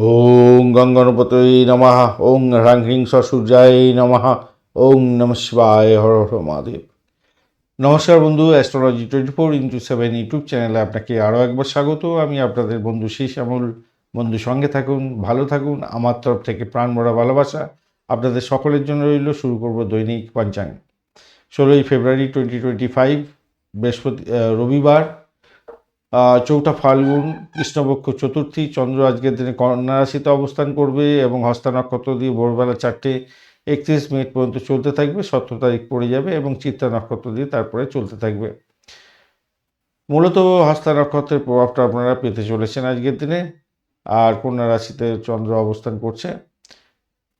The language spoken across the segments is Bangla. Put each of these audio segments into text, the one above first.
ওং গঙ্গনপতয়ে নমঃ। ওং হ্রাং হ্রিং সূর্যায় নমঃ। ওং নম শিবায় হর হর মহাদেব। নমস্কার বন্ধু astrology twenty four into seven YouTube চ্যানেলে আপনাকে আরও একবার স্বাগত। আমি আপনাদের বন্ধু শীষ আমল। বন্ধু সঙ্গে থাকুন, ভালো থাকুন, আমার তরফ থেকে প্রাণ ভরা ভালোবাসা আপনাদের সকলের জন্য রইল। শুরু করব দৈনিক পঞ্চাঙ্গ। ষোলোই ফেব্রুয়ারি টোয়েন্টি টোয়েন্টি ফাইভ বৃহস্পতি রবিবার। চৌঠা ফাল্গুন, কৃষ্ণপক্ষ চতুর্থী, চন্দ্র আজকের দিনে কন্যা রাশিতে অবস্থান করবে এবং হস্তা নক্ষত্র দিয়ে ভোরবেলা চারটে একত্রিশ মিনিট পর্যন্ত চলতে থাকবে, সতেরো তারিখ পড়ে যাবে এবং চিত্রা নক্ষত্র দিয়ে তারপরে চলতে থাকবে। মূলত হস্তা নক্ষত্রের প্রভাবটা আপনারা পেতে চলেছেন আজকের দিনে। আর কন্যা রাশিতে চন্দ্র অবস্থান করছে।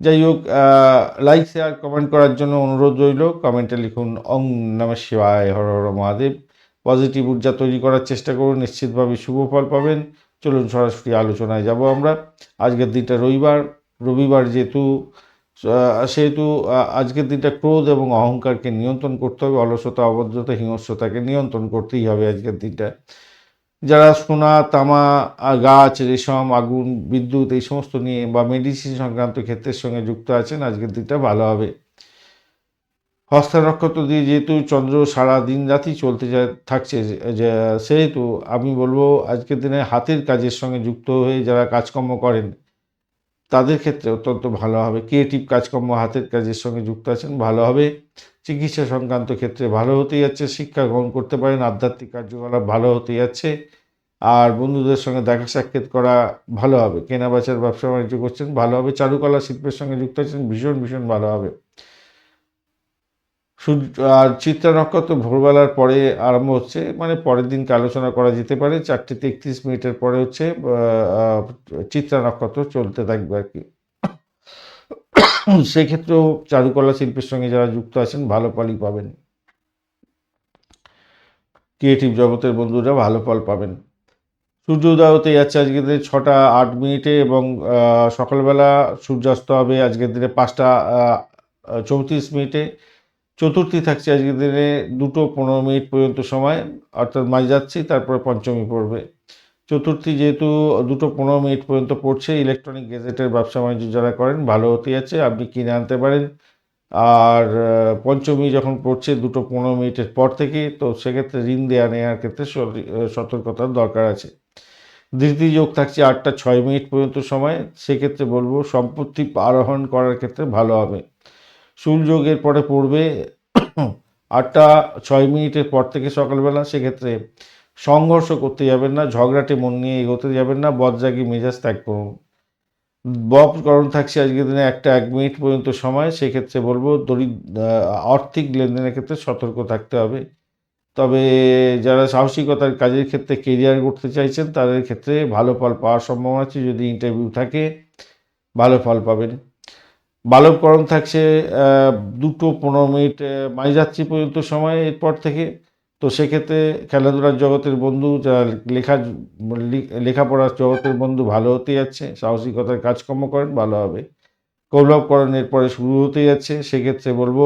যাই হোক লাইক শেয়ার কমেন্ট করার জন্য অনুরোধ রইল। কমেন্টে লিখুন অং নম শিবায়, হর হর মহাদেব। পজিটিভ ঊর্জা তৈরি করার চেষ্টা করুন, নিশ্চিতভাবে শুভ ফল পাবেন। চলুন সরাসরি আলোচনায় যাব আমরা। আজকের দিনটা রবিবার রবিবার যেহেতু সেহেতু আজকের দিনটা ক্রোধ এবং অহংকারকে নিয়ন্ত্রণ করতে হবে, অলসতা, অভদ্রতা, হিংস্রতাকে নিয়ন্ত্রণ করতেই হবে আজকের দিনটা। যারা সোনা, তামা গাছ, রেশম, আগুন, বিদ্যুৎ এই সমস্ত নিয়ে বা মেডিসিন সংক্রান্ত ক্ষেত্রের সঙ্গে যুক্ত আছেন, আজকের দিনটা ভালো হবে। হস্তা নক্ষত্র দিয়ে যেহেতু চন্দ্র সারা দিন রাতি চলতে থাকছে সেহেতু আমি বলব আজকের দিনে হাতের কাজের সঙ্গে যুক্ত হয়ে যারা কাজকর্ম করেন, তাদের ক্ষেত্রে অত্যন্ত ভালো হবে। ক্রিয়েটিভ কাজকর্ম হাতের কাজের সঙ্গে যুক্ত আছেন, ভালো হবে। চিকিৎসা সংক্রান্ত ক্ষেত্রে ভালো হতে যাচ্ছে, শিক্ষা গ্রহণ করতে পারেন, আধ্যাত্মিক কার্যকলাপ ভালো হতে যাচ্ছে, আর বন্ধুদের সঙ্গে দেখা সাক্ষাৎ করা ভালো হবে। কেনা বেচার ব্যবসা বাণিজ্য করছেন, ভালো হবে। চারুকলা শিল্পের সঙ্গে যুক্ত আছেন, ভীষণ ভীষণ ভালো হবে। সূর্য আর চিত্রা নক্ষত্র ভোরবেলার পরে আরম্ভ হচ্ছে মানে পরের দিনকে আলোচনা করা যেতে পারে। চারটে তেত্রিশ মিনিটের পরে হচ্ছে চিত্রা নক্ষত্র চলতে থাকবে আর কি। সেক্ষেত্রেও চারুকলা শিল্পের সঙ্গে যারা যুক্ত আছেন, ভালো ফলই পাবেন। ক্রিয়েটিভ জগতের বন্ধুরা ভালো ফল পাবেন। সূর্য উদয় হতে যাচ্ছে আজকের দিনে ছটা আট মিনিটে এবং সকালবেলা সূর্যাস্ত হবে আজকের দিনে পাঁচটা চৌত্রিশ মিনিটে। চতুর্থী থাকছে আজকের দিনে, দুটো পনেরো মিনিট পর্যন্ত সময়, অর্থাৎ মাঝ যাচ্ছি, তারপরে পঞ্চমী পড়বে। চতুর্থী যেহেতু দুটো পনেরো মিনিট পর্যন্ত পড়ছে, ইলেকট্রনিক গেজেটের ব্যবসা বাণিজ্য যারা করেন, ভালো হতে যাচ্ছে, আপনি কিনে আনতে পারেন। আর পঞ্চমী যখন পড়ছে দুটো পনেরো মিনিটের পর থেকে, তো সেক্ষেত্রে ঋণ দেওয়া নেওয়ার ক্ষেত্রে সতর্কতার দরকার আছে। দ্বিতীয় যোগ থাকছে আটটা ছয় মিনিট পর্যন্ত সময়, সেক্ষেত্রে বলব সম্পত্তি আরোহণ করার ক্ষেত্রে ভালো হবে। সূর্যযোগের পরে পড়বে আটটা ছয় মিনিটের পর থেকে সকালবেলা, সেক্ষেত্রে সংঘর্ষ করতে যাবেন না, ঝগড়াটে মন নিয়ে এগোতে যাবেন না, বদজাগি মেজাজ ত্যাগ করুন। বপকরণ থাকছে আজকের দিনে একটা এক মিনিট পর্যন্ত সময়, সেক্ষেত্রে বলব দরিদ্র আর্থিক লেনদেনের ক্ষেত্রে সতর্ক থাকতে হবে। তবে যারা সাহসিকতার কাজের ক্ষেত্রে কেরিয়ার করতে চাইছেন, তাদের ক্ষেত্রে ভালো ফল পাওয়ার সম্ভাবনা আছে। যদি ইন্টারভিউ থাকে, ভালো ফল পাবেন। বালবকরণ থাকছে দুটো পনেরো মিনিট মাঝরাত্রি পর্যন্ত সময় এরপর থেকে। তো সেক্ষেত্রে খেলাধুলার জগতের বন্ধু, যারা লেখা লেখাপড়ার জগতের বন্ধু, ভালো হতে যাচ্ছে, সাহসিকতার কাজকর্ম করেন, ভালো হবে। কৌলভকরণ এরপরে শুরু হতে যাচ্ছে, সেক্ষেত্রে বলব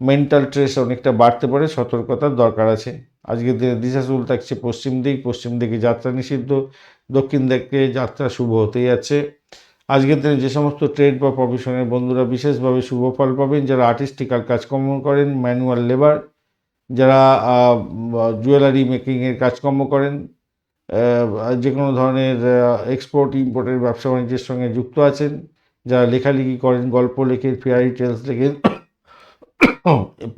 মেন্টাল স্ট্রেস অনেকটা বাড়তে পারে, সতর্কতার দরকার আছে। আজকের দিনে দিশাশুল থাকছে পশ্চিম দিক, পশ্চিম দিকে যাত্রা নিষিদ্ধ, দক্ষিণ দিকে যাত্রা শুভ হতে যাচ্ছে। আজকের দিনে যে সমস্ত ট্রেড বা প্রফেশনের বন্ধুরা বিশেষভাবে শুভ ফল পাবেন, যারা আর্টিস্টিক্যাল কাজকর্ম করেন ম্যানুয়াল লেবার যারা জুয়েলারি মেকিংয়ের কাজকর্ম করেন যে কোনো ধরনের এক্সপোর্ট ইম্পোর্টের ব্যবসা বাণিজ্যের সঙ্গে যুক্ত আছেন, যারা লেখালেখি করেন, গল্প লেখেন ফেয়ারি টেলস লেখেন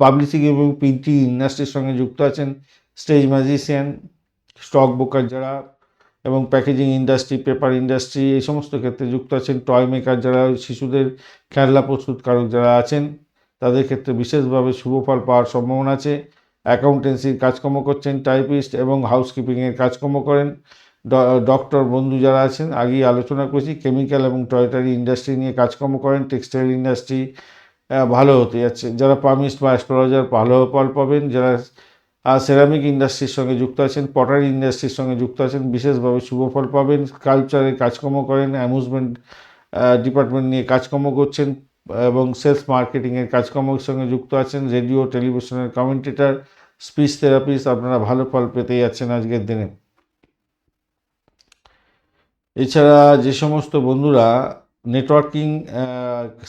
পাবলিশিং এবং প্রিন্টিং ইন্ডাস্ট্রির সঙ্গে যুক্ত আছেন স্টেজ ম্যাজিশিয়ান স্টক ব্রোকার যারা এবং প্যাকেজিং ইন্ডাস্ট্রি, পেপার ইন্ডাস্ট্রি, এই সমস্ত ক্ষেত্রে যুক্ত আছেন টয় মেকার যারা, শিশুদের খেলনা প্রস্তুতকারক যারা আছেন, তাদের ক্ষেত্রে বিশেষভাবে শুভ ফল পাওয়ার সম্ভাবনা আছে। অ্যাকাউন্টেন্সির কাজকর্ম করছেন টাইপিস্ট এবং হাউসকিপিংয়ের কাজকর্ম করেন। ডক্টর বন্ধু যারা আছেন, আগেই আলোচনা করেছি, কেমিক্যাল এবং টয়টারি ইন্ডাস্ট্রি নিয়ে কাজকর্ম করেন, টেক্সটাইল ইন্ডাস্ট্রি ভালো হতে যাচ্ছে। যারা পামিস্ট বা অ্যাস্ট্রোলজার ভালো ফল পাবেন, যারা সেরামিক ইন্ডাস্ট্রির সঙ্গে যুক্ত আছেন পটারি ইন্ডাস্ট্রির সঙ্গে যুক্ত আছেন, বিশেষভাবে শুভ ফল পাবেন কালচারের কাজকর্ম করেন অ্যামিউজমেন্ট ডিপার্টমেন্ট নিয়ে কাজকর্ম করছেন, এবং সেলস মার্কেটিংয়ের কাজকর্মের সঙ্গে যুক্ত আছেন রেডিও টেলিভিশনের কমেন্টেটার স্পিচ থেরাপিস্ট আপনারা ভালো ফল পেতে যাচ্ছেন আজকের দিনে। এছাড়া যে সমস্ত বন্ধুরা নেটওয়ার্কিং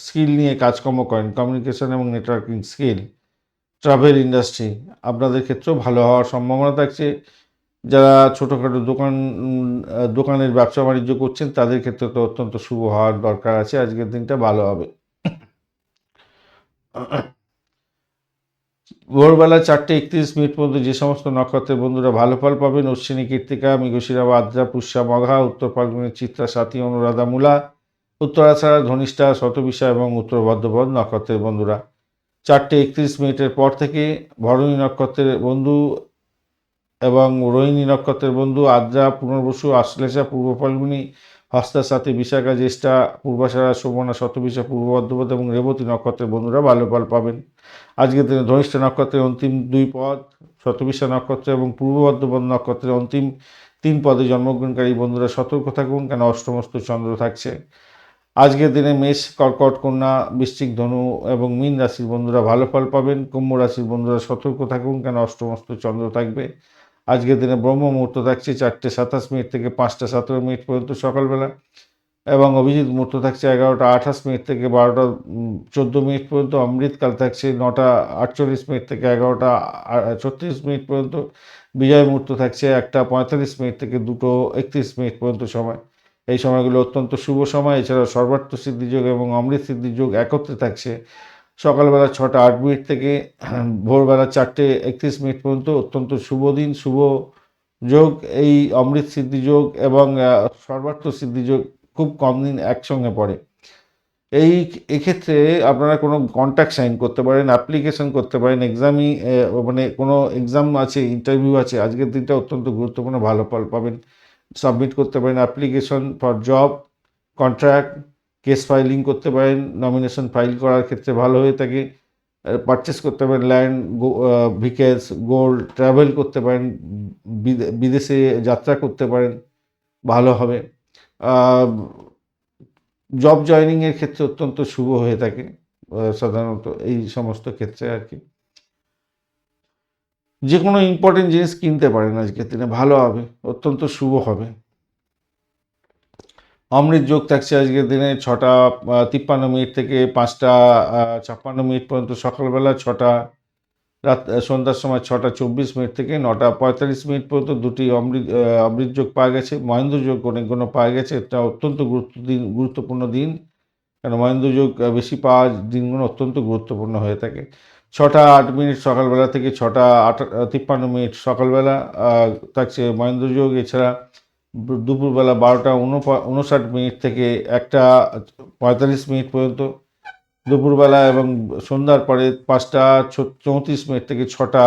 স্কিল নিয়ে কাজকর্ম করেন কমিউনিকেশন এবং নেটওয়ার্কিং স্কিল ট্রাভেল ইন্ডাস্ট্রি আপনাদের ক্ষেত্রেও ভালো হওয়ার সম্ভাবনা থাকছে। যারা ছোটোখাটো দোকান দোকানের ব্যবসা বাণিজ্য করছেন, তাদের ক্ষেত্রে তো অত্যন্ত শুভ হওয়ার দরকার আছে। আজকের দিনটা ভালো হবে। ভোরবেলা চারটে একত্রিশ মিনিট পর্যন্ত যে সমস্ত নক্ষত্রের বন্ধুরা ভালো ফল পাবেন, অশ্বিনী কীর্তিকা মৃগশিরা বা আদ্রা পুষ্যা, মঘা, উত্তর ফাল্গুনের চিত্রা, সাথী, অনুরাধা, মূলা, উত্তরাছাড়া, ধনিষ্ঠা, শতবিশা এবং উত্তর ভদ্রপদ নক্ষত্রের বন্ধুরা। চারটে একত্রিশ মিনিটের পর থেকে ভরণী নক্ষত্রের বন্ধু এবং রোহিণী নক্ষত্রের বন্ধু আদ্রা পুনর্বসু আশ্লেষা, পূর্ব ফাল্গুনী হস্তার সাথে, বিশাখা, জ্যেষ্ঠা, পূর্বাশারা শোভনা শতবিশা পূর্ব বর্ধমান এবং রেবতী নক্ষত্রের বন্ধুরা ভালো ফল পাবেন। আজকের দিনে ধনিষ্ঠ নক্ষত্রের অন্তিম দুই পদ শতবিশা নক্ষত্র এবং পূর্ব বর্ধমান নক্ষত্রের অন্তিম তিন পদে জন্মগ্রহণকারী বন্ধুরা সতর্ক থাকুন, কেন অষ্টমস্ত চন্দ্র থাকছে। আজকের দিনে মেষ, কর্কট, কন্যা, বৃশ্চিক ধনু এবং মীন রাশির বন্ধুরা ভালো ফল পাবেন। কুম্ভ রাশির বন্ধুরা সতর্ক থাকুন, কেন অষ্টমস্ত চন্দ্র থাকবে। আজকের দিনে ব্রহ্ম মুহূর্ত থাকছে চারটে সাতাশ মিনিট থেকে পাঁচটা সতেরো মিনিট পর্যন্ত সকালবেলা এবং অভিজিৎ মুহূর্ত থাকছে এগারোটা আঠাশ মিনিট থেকে বারোটা চোদ্দ মিনিট পর্যন্ত, অমৃতকাল থাকছে নটা আটচল্লিশ মিনিট থেকে এগারোটা ছত্রিশ মিনিট পর্যন্ত, বিজয় মুহূর্ত থাকছে একটা পঁয়তাল্লিশ মিনিট থেকে দুটো একত্রিশ মিনিট পর্যন্ত সময়। এই সময়গুলো অত্যন্ত শুভ সময়। এছাড়া সর্বার্থ সিদ্ধিযোগ এবং অমৃত সিদ্ধিযোগ একত্রে থাকছে। সকালবেলা ছটা আট মিনিট থেকে ভোরবেলা চারটে একত্রিশ মিনিট পর্যন্ত অত্যন্ত শুভ দিন শুভ যোগ। এই অমৃত সিদ্ধিযোগ এবং আহ, সর্বার্থ সিদ্ধিযোগ খুব কম দিন একসঙ্গে পড়ে। এই এক্ষেত্রে আপনারা কোনো কন্ট্যাক্ট সাইন করতে পারেন অ্যাপ্লিকেশন করতে পারেন এক্সামই মানে কোনো এক্সাম আছে ইন্টারভিউ আছে আজকের দিনটা অত্যন্ত গুরুত্বপূর্ণ ভালো ফল পাবেন। সাবমিট করতে পারেন, application for job, contract, case filing করতে পারেন, নমিনেশন ফাইল করার ক্ষেত্রে ভালো হয়ে থাকে পারচেস করতে পারেন ল্যান্ড ভিকেলস গোল্ড ট্রাভেল করতে পারেন বিদেশে যাত্রা করতে পারেন, ভালো হবে। জব জয়নিংয়ের ক্ষেত্রে অত্যন্ত শুভ হয়ে থাকে সাধারণত এই সমস্ত ক্ষেত্রে আর কি। যে কোনো ইম্পর্টেন্ট জিনিস কিনতে পারেন আজকের দিনে ভালো হবে, অত্যন্ত শুভ হবে। অমৃত যোগ থাকছে আজকের দিনে ছটা তিপ্পান্ন মিনিট থেকে পাঁচটা ছাপ্পান্ন মিনিট পর্যন্ত সকালবেলা ছটা, রাত সন্ধ্যার সময় ছটা চব্বিশ মিনিট থেকে নটা পঁয়তাল্লিশ মিনিট পর্যন্ত দুটি অমৃত অমৃত যোগ পাওয়া গেছে। মহেন্দ্র যোগ অনেকগুলো পাওয়া গেছে, এটা অত্যন্ত গুরুত্ব দিন, গুরুত্বপূর্ণ দিন। কারণ মহেন্দ্র যোগ বেশি পাওয়া দিনগুলো অত্যন্ত গুরুত্বপূর্ণ হয়ে থাকে। ছটা আট মিনিট সকালবেলা থেকে ছটা আট তিপ্পান্ন মিনিট সকালবেলা থাকছে মহেন্দ্র যোগ, এছাড়া দুপুরবেলা বারোটা উনষাট মিনিট থেকে একটা পঁয়তাল্লিশ মিনিট পর্যন্ত, দুপুরবেলা এবং সন্ধ্যার পরে পাঁচটা চৌত্রিশ মিনিট থেকে ছটা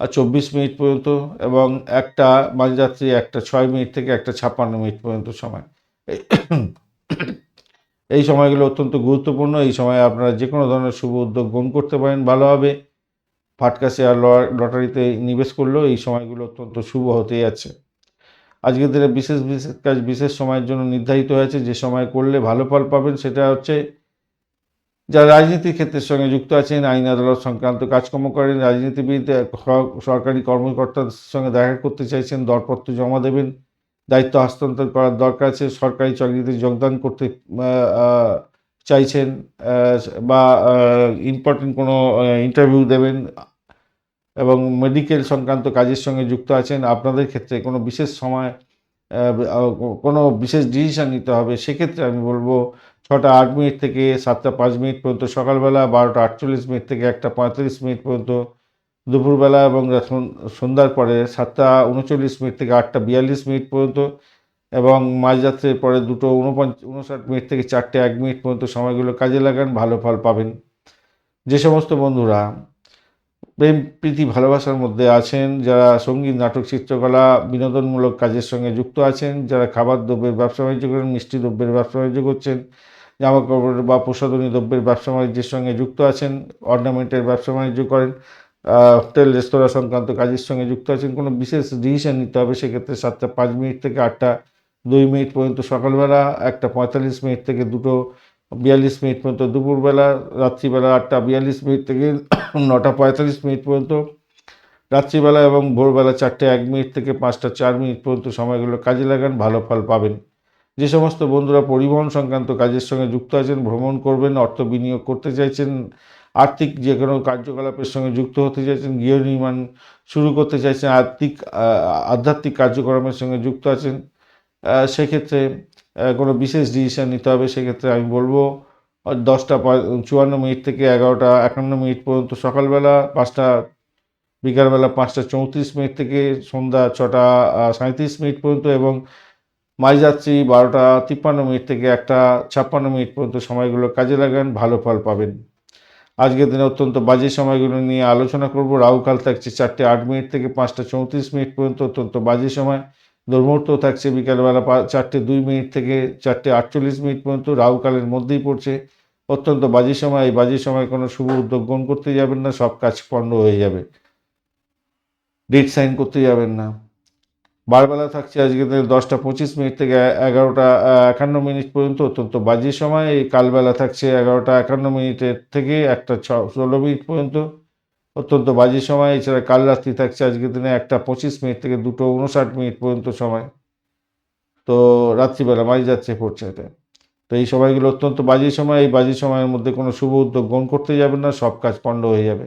চব্বিশ মিনিট পর্যন্ত এবং একটা মাঝরাত্রি একটা ছয় মিনিট থেকে একটা ছাপ্পান্ন মিনিট পর্যন্ত সময়। এই- সময়গুলো অত্যন্ত গুরুত্বপূর্ণ। এই সময় আপনারা যে কোনো ধরনের শুভ উদ্যোগ গ্রহণ করতে পারেন ভালোভাবে। ফাটকা শেয়ার লটারিতে নিবেশ করলেও এই সময়গুলো অত্যন্ত শুভ হতে যাচ্ছে। আজকের দিনে বিশেষ বিশেষ কাজ, বিশেষ সময়ের জন্য নির্ধারিত হয়েছে। যে সময় করলে ভালো ফল পাবেন সেটা হচ্ছে যারা রাজনীতির ক্ষেত্রের সঙ্গে যুক্ত আছেন, আইন আদালত সংক্রান্ত কাজকর্ম করেন রাজনীতিবিদ সরকারি কর্মকর্তাদের সঙ্গে দেখা করতে চাইছেন, দরপত্র জমা দেবেন দায়িত্ব হস্তান্তর করার দরকার আছে, সরকারি চাকরিতে যোগদান করতে চাইছেন বা ইম্পর্টেন্ট কোনো ইন্টারভিউ দেবেন এবং মেডিকেল সংক্রান্ত কাজের সঙ্গে যুক্ত আছেন, আপনাদের ক্ষেত্রে কোনো বিশেষ সময় কোনো বিশেষ ডিসিশন নিতে হবে, সেক্ষেত্রে আমি বলব ছটা আট মিনিট থেকে সাতটা পাঁচ মিনিট পর্যন্ত, সকালবেলা বারোটা আটচল্লিশ মিনিট থেকে একটা পঁয়তাল্লিশ মিনিট পর্যন্ত দুপুরবেলা এবং সন্ধ্যার পরে সাতটা উনচল্লিশ মিনিট থেকে আটটা বিয়াল্লিশ মিনিট পর্যন্ত এবং মাঝরাত্রের পরে দুটো উনপঞ্চ উনষাট মিনিট থেকে চারটে এক মিনিট পর্যন্ত সময়গুলো কাজে লাগান, ভালো ফল পাবেন। যে সমস্ত বন্ধুরা প্রেম, প্রীতি, ভালোবাসার মধ্যে আছেন, যারা সংগীত, নাটক, চিত্রকলা, বিনোদনমূলক কাজের সঙ্গে যুক্ত আছেন, যারা খাবার দ্রব্যের ব্যবসা বাণিজ্য করেন, মিষ্টি দ্রব্যের ব্যবসা বাণিজ্য করছেন জামা কাপড় বা প্রসাধনী দ্রব্যের ব্যবসা বাণিজ্যের সঙ্গে যুক্ত আছেন, অর্নামেন্টের ব্যবসা বাণিজ্য করেন হোটেল রেস্তোরাঁ সংক্রান্ত কাজের সঙ্গে যুক্ত আছেন, কোনো বিশেষ ডিসিশন নিতে হবে সেক্ষেত্রে সাতটা পাঁচ মিনিট থেকে আটটা দুই মিনিট পর্যন্ত সকালবেলা, একটা পঁয়তাল্লিশ মিনিট থেকে দুটো বিয়াল্লিশ মিনিট পর্যন্ত দুপুরবেলা, রাত্রিবেলা আটটা বিয়াল্লিশ মিনিট থেকে নটা পঁয়তাল্লিশ মিনিট পর্যন্ত, রাত্রিবেলা এবং ভোরবেলা চারটে এক মিনিট থেকে পাঁচটা চার মিনিট পর্যন্ত সময়গুলো কাজে লাগান, ভালো ফল পাবেন। যে সমস্ত বন্ধুরা পরিবহন সংক্রান্ত কাজের সঙ্গে যুক্ত আছেন, ভ্রমণ করবেন, অর্থ বিনিয়োগ করতে চাইছেন আর্থিক যে কোনো কার্যকলাপের সঙ্গে যুক্ত হতে চাইছেন গৃহ নির্মাণ শুরু করতে চাইছেন আর্থিক আধ্যাত্মিক কার্যক্রমের সঙ্গে যুক্ত আছেন সেক্ষেত্রে কোনো বিশেষ ডিসিশন নিতে হবে সেক্ষেত্রে আমি বলব দশটা চুয়ান্ন মিনিট থেকে এগারোটা একান্ন মিনিট পর্যন্ত সকালবেলা পাঁচটা বিকালবেলা পাঁচটা চৌত্রিশ মিনিট থেকে সন্ধ্যা ছটা আহ, সাঁইত্রিশ মিনিট পর্যন্ত এবং মাঝরাত্রি বারোটা তিপ্পান্ন মিনিট থেকে একটা ছাপ্পান্ন মিনিট পর্যন্ত সময়গুলো কাজে লাগান ভালো ফল পাবেন। আজকের দিনে অত্যন্ত বাজে সময়গুলো নিয়ে আলোচনা করব। রাহুকাল থাকছে চারটে আট মিনিট থেকে পাঁচটা চৌত্রিশ মিনিট পর্যন্ত অত্যন্ত বাজে সময়। দুর্মুহূর্ত থাকছে বিকালবেলা চারটে দুই মিনিট থেকে চারটে আটচল্লিশ মিনিট পর্যন্ত। রাহুকালের মধ্যেই পড়ছে। অত্যন্ত বাজে সময়। এই বাজে সময় কোনো শুভ উদ্যোগ গ্রহণ করতে যাবেন না। সব কাজ পণ্ড হয়ে যাবে। ডেট সাইন করতে যাবেন না। বারবেলা থাকছে আজকে দিনে দশটা পঁচিশ মিনিট থেকে এগারোটা একান্ন মিনিট পর্যন্ত অত্যন্ত বাজে সময়। এই কালবেলা থাকছে এগারোটা, একান্ন মিনিটের থেকে একটা ছ, ষোলো মিনিট পর্যন্ত অত্যন্ত বাজে সময়। এছাড়া কাল রাত্রি থাকছে আজকের দিনে একটা পঁচিশ মিনিট থেকে দুটো উনষাট মিনিট পর্যন্ত সময়। তো রাত্রিবেলা মাঝ যাচ্ছে পড়ছে তো এই সময়গুলো অত্যন্ত বাজে সময়। এই বাজে সময়ের মধ্যে কোনো শুভ উদ্যোগ গ্রহণ করতে যাবেন না, সব কাজ পণ্ড হয়ে যাবে।